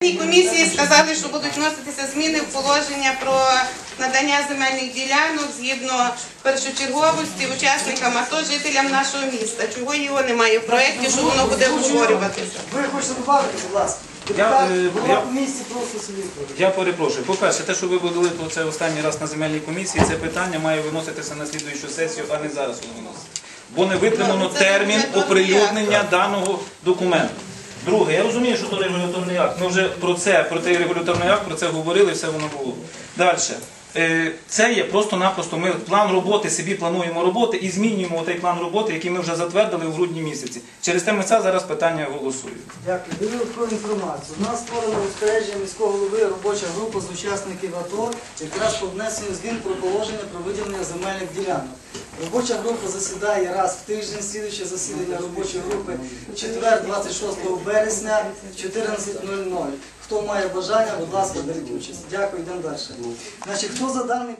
Комісії сказали, що будуть вноситися зміни в положення про надання земельних ділянок згідно першочерговості учасникам АТО, жителям нашого міста. Чого його немає в проєкті, що воно буде обговорюватися? Ви хочете додати, будь ласка. Я, е, я- перепрошую. По-перше, те, що ви про це останній раз на земельній комісії, це питання має виноситися на слідуючу сесію, а не зараз воно виноситься. Бо не витримано Ну, термін оприлюднення даного документу. Друге, я розумію, що то регуляторний акт. Ми вже про це, про той регуляторний акт, про це говорили, все воно було. Далі. Е, Це є просто-напросто. Ми план роботи собі плануємо роботи і змінюємо той план роботи, який ми вже затвердили в грудні місяці. Через те ми це зараз питання голосуємо. Дякую. Додаткову інформацію. У нас створено розпорядження міського голови робоча група з учасників АТО, якраз по внесенню змін про положення про виділення земельних ділянок. Робоча група засідає раз в тиждень, слідуюче засідання робочої групи четвер, 26 березня в 14.00. Хто має бажання, будь ласка, беріть участь. Дякую, йдемо далі. Значить, хто за даний